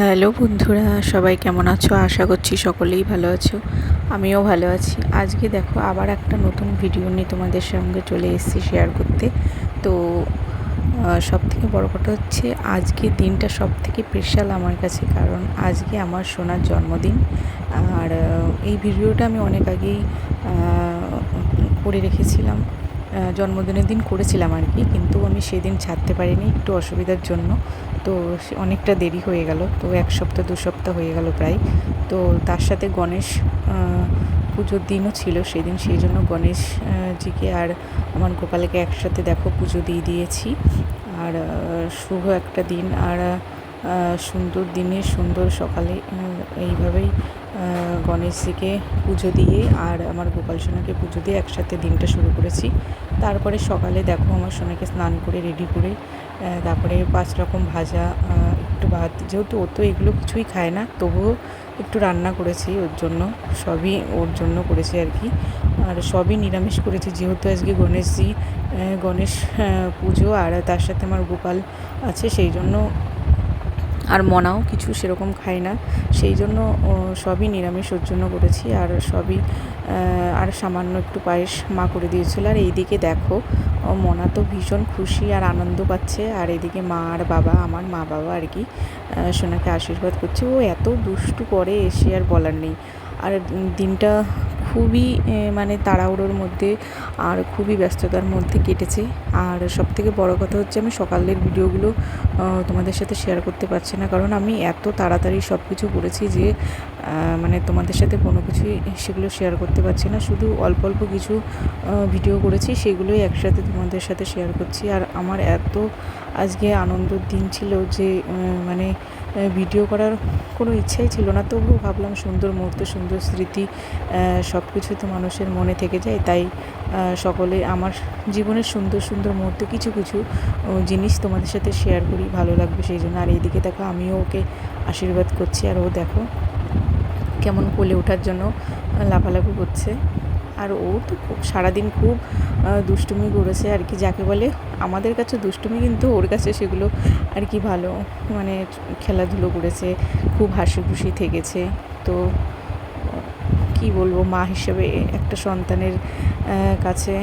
Hello বন্ধুরা, সবাই কেমন আছো? আশা করছি সকলেই ভালো আছো। আমিও ভালো আছি। আজকে দেখো আবার একটা নতুন ভিডিও নিয়ে তোমাদের সঙ্গে চলে এসেছি শেয়ার করতে। তো সব থেকে বড়ো কথা হচ্ছে আজকে দিনটা সব থেকে স্পেশাল আমার কাছে, কারণ আজকে আমার সোনার জন্মদিন। আর এই ভিডিওটা আমি অনেক আগেই করে রেখেছিলাম। জন্মদিনের দিন করেছিলাম আর কি, কিন্তু আমি সেদিন ছাড়তে পারিনি একটু অসুবিধার জন্য। তো অনেকটা দেরি হয়ে গেল, তো এক সপ্তাহ, দু সপ্তাহ হয়ে গেল প্রায়। তো তার সাথে গণেশ পুজোর দিনও ছিল সেদিন, সেই জন্য গণেশজিকে আর আমার গোপালকে একসাথে দেখো পুজো দিয়ে দিয়েছি। আর শুভ একটা দিন, আর সুন্দর দিনে সুন্দর সকালে এইভাবেই গণেশজিকে পুজো দিয়ে আর আমার গোপাল সোনাকে পুজো দিয়ে একসাথে দিনটা শুরু করেছি। তারপরে সকালে দেখো আমার সোনাকে স্নান করে রেডি করে তারপরে পাঁচ রকম ভাজা একটু ভাত। যেহেতু ও তো এগুলো কিছুই খায় না, তবুও একটু রান্না করেছি ওর জন্য, সবই ওর জন্য করেছি আর কি। আর সবই নিরামিষ করেছি, যেহেতু আজকে গণেশজি গণেশ পুজো আর তার সাথে আমার গোপাল আছে, সেই জন্য আর মনাও কিছু সেরকম খায় না। সেই জন্য সবই নিরামিষ ওর জন্য করেছি আর সবই আর সামান্য একটু পায়েস মা করে দিয়েছিল। আর এইদিকে দেখো মনা তো ভীষণ খুশি আর আনন্দ পাচ্ছে। আর এদিকে মা আর বাবা, আমার মা বাবা আর কি সোনাকে আশীর্বাদ করছে। ও এত দুষ্টু করে এসে আর বলার নেই। আর দিনটা খুবই মানে তাড়াহুড়োর মধ্যে আর খুবই ব্যস্ততার মধ্যে কেটেছে। আর সব থেকে বড়ো কথা হচ্ছে আমি সকালের ভিডিওগুলো তোমাদের সাথে শেয়ার করতে পারছি না। কারণ আমি এত তাড়াতাড়ি সব কিছু করেছি যে মানে তোমাদের সাথে কোনো কিছুই সেগুলো শেয়ার করতে পারছি না। শুধু অল্প অল্প কিছু ভিডিও করেছি, সেগুলোই একসাথে তোমাদের সাথে শেয়ার করছি। আর আমার এত আজকে আনন্দর দিন ছিল যে মানে ভিডিও করার কোনো ইচ্ছাই ছিল না। তবুও ভাবলাম সুন্দর মুহূর্ত, সুন্দর স্মৃতি সব কিছু তো মানুষের মনে থেকে যায়। তাই সকলে আমার জীবনের সুন্দর সুন্দর মুহূর্ত, কিছু কিছু জিনিস তোমাদের সাথে শেয়ার করি। ভালো লাগবে সেই জন্য। আর এইদিকে দেখো, আমিও ওকে আশীর্বাদ করছি। আর ও দেখো, কেমন কোলে ওঠার জন্য লাফালাফি করছে। আর ও তো খুব সারাদিন খুব দুষ্টুমি করেছে আর কি, যাকে বলে আমাদের কাছে দুষ্টুমি কিন্তু ওর কাছে সেগুলো আর কি ভালো। মানে খেলাধুলো করেছে, খুব হাসি খুশি থেকেছে। তো কি বলব, মা হিসেবে একটা সন্তানের কাছে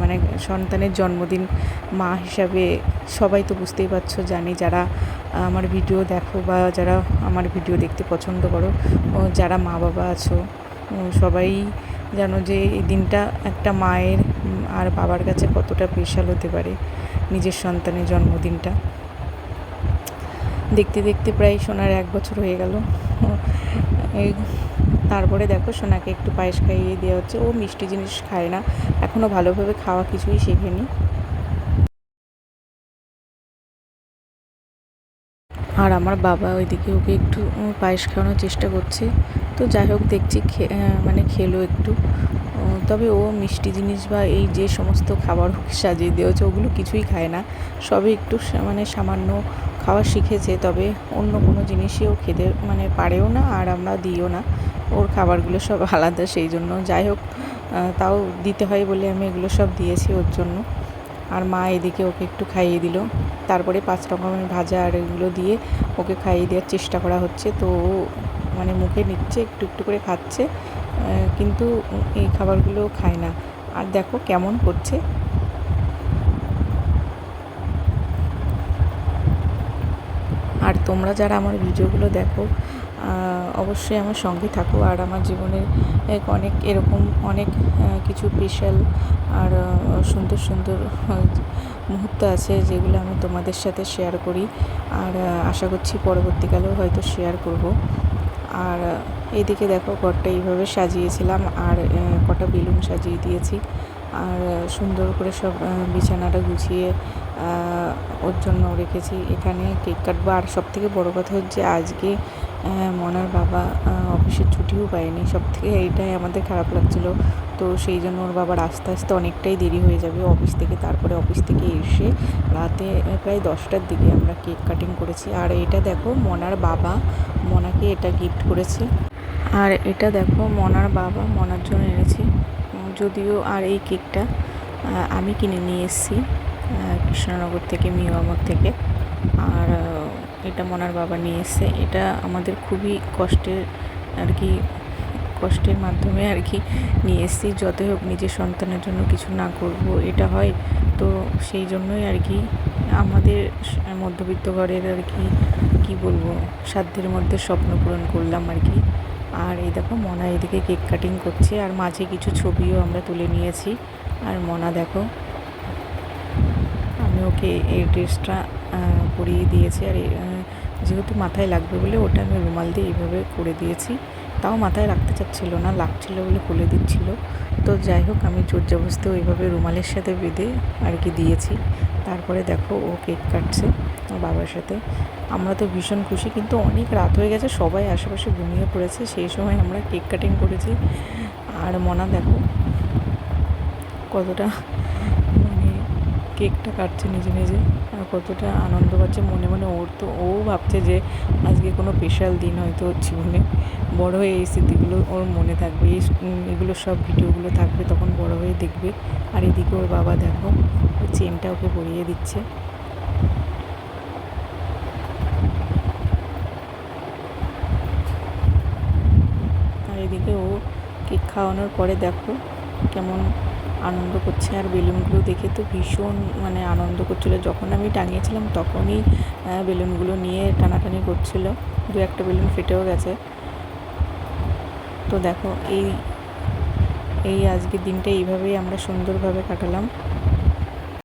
মানে সন্তানের জন্মদিন মা হিসাবে সবাই তো বুঝতেই পারছ, জানি যারা আমার ভিডিও দেখো বা যারা আমার ভিডিও দেখতে পছন্দ করো যারা মা বাবা আছো সবাই জানো যে এই দিনটা একটা মায়ের আর বাবার কাছে কতটা স্পেশাল হতে পারে নিজের সন্তানের জন্মদিনটা। দেখতে দেখতে প্রায় সোনার এক বছর হয়ে গেল। এই তারপরে দেখো সোনাকে একটু পায়েস খাইয়ে দেওয়া হচ্ছে। ও মিষ্টি জিনিস খায় না। এখনও ভালোভাবে খাওয়া কিছুই শেখেনি। আর আমার বাবা ওইদিকে ওকে একটু পায়েস খাওয়ানোর চেষ্টা করছে। তো যাই হোক, দেখছি মানে খেলো একটু। তবে ও মিষ্টি জিনিস বা এই যে সমস্ত খাবার সাজিয়ে দেওয়া হচ্ছে ওগুলো কিছুই খায় না। সবই একটু মানে সামান্য খাওয়া শিখেছে, তবে অন্য কোনো জিনিসই ও খেতে মানে পারেও না আর আমরা দিও না। ওর খাবারগুলো সব আলাদা, সেই জন্য যাই হোক তাও দিতে হয় বলে আমি এগুলো সব দিয়েছি ওর জন্য। আর মা এদিকে ওকে একটু খাইয়ে দিল। তারপরে পাঁচ রকমের ভাজা আর এগুলো দিয়ে ওকে খাইয়ে দেওয়ার চেষ্টা করা হচ্ছে। তো মানে মুখে নিচ্ছে, একটু একটু করে খাচ্ছে কিন্তু এই খাবারগুলো খায় না। আর দেখো কেমন করছে। আর তোমরা যারা আমার ভিডিওগুলো দেখো অবশ্যই আমার সঙ্গে থাকো আর আমার জীবনের অনেক এরকম অনেক কিছু স্পেশাল আর সুন্দর সুন্দর মুহূর্ত আছে যেগুলো আমি তোমাদের সাথে শেয়ার করি। আর আশা করছি পরবর্তীকালেও হয়তো শেয়ার করব। আর এদিকে দেখো ঘরটা এইভাবে সাজিয়েছিলাম আর কটা বেলুন সাজিয়ে দিয়েছি। আর সুন্দর করে সব বিছানাটা গুছিয়ে ওর জন্য রেখেছি। এখানে কেক কাটবো। আর সব থেকে বড়ো কথা হচ্ছে আজকে মনার বাবা অফিসের ছুটিও পায়নি সব থেকে এইটাই আমাদের খারাপ লাগছিল। তো সেই জন্য ওর বাবার আস্তে আস্তে অনেকটাই দেরি হয়ে যাবে অফিস থেকে। তারপরে অফিস থেকে এসে রাতে প্রায় দশটার দিকে আমরা কেক কাটিং করেছি। আর এটা দেখো, মনার বাবা, মনাকে এটা গিফট করেছে। আর এটা দেখো, মনার বাবা মনার জন্য এনেছি। যদিও আর এই কেকটা আমি কিনে নিয়ে এসেছি কৃষ্ণনগর থেকে মিয়ামর থেকে। আর এটা মনার বাবা নিয়ে এসছে। এটা আমাদের খুবই কষ্টের আর কি, কষ্টের মাধ্যমে আর কি নিয়ে এসেছি। যতই হোক নিজের সন্তানের জন্য কিছু না করব, এটা হয়। তো সেই জন্যই আর কি আমাদের মধ্যবিত্ত ঘরের আর কি কি বলব, সাধ্যের মধ্যে স্বপ্ন পূরণ করলাম আর কি। আর এই দেখো মনা এদিকে কেক কাটিং করছে, আর মাঝে কিছু ছবিও আমরা তুলে নিয়েছি। আর মনা দেখো ওকে এই ড্রেসটা পরিয়ে দিয়েছি। আর যেহেতু মাথায় লাগবে বলে ওটা আমি রুমাল দিয়ে এইভাবে করে দিয়েছি, তাও মাথায় রাখতে চাচ্ছিল না, লাগছিল বলে খুলে দিচ্ছিল। তো যাই হোক, আমি জোর জবস্তি ওইভাবে রুমালের সাথে বেঁধে আর কি দিয়েছি। তারপরে দেখো ও কেক কাটছে ওর বাবার সাথে। আমরা তো ভীষণ খুশি, কিন্তু অনেক রাত হয়ে গেছে, সবাই আশেপাশে ঘুমিয়ে পড়েছে, সেই সময় আমরা কেক কাটিং করেছি। আর মনা দেখো কতটা কেকটা কাটছে নিজে নিজে। আর কতটা আনন্দ পাচ্ছে, মনে মনে ওর তো, ও ভাবছে যে আজকে কোনো স্পেশাল দিন হয়তো ওর জীবনে। বড় হয়ে এই স্মৃতিগুলো ওর মনে থাকবে। এই এগুলো সব ভিডিওগুলো থাকবে, তখন বড় হয়ে দেখবে। আর এদিকে ওর বাবা দেখো ওই চেনটা ওকে পরিয়ে দিচ্ছে। আর এদিকে ও কেক খাওয়ানোর পরে দেখো কেমন আনন্দ করছে আর বেলুনগুলো দেখে তো ভীষণ মানে আনন্দ করছিল। যখন আমি টাঙিয়েছিলাম তখনই বেলুনগুলো নিয়ে টানাটানি করছিল। দু একটা বেলুন ফেটেও গেছে। তো দেখো, এই এই আজকের দিনটা এইভাবেই আমরা সুন্দরভাবে কাটালাম।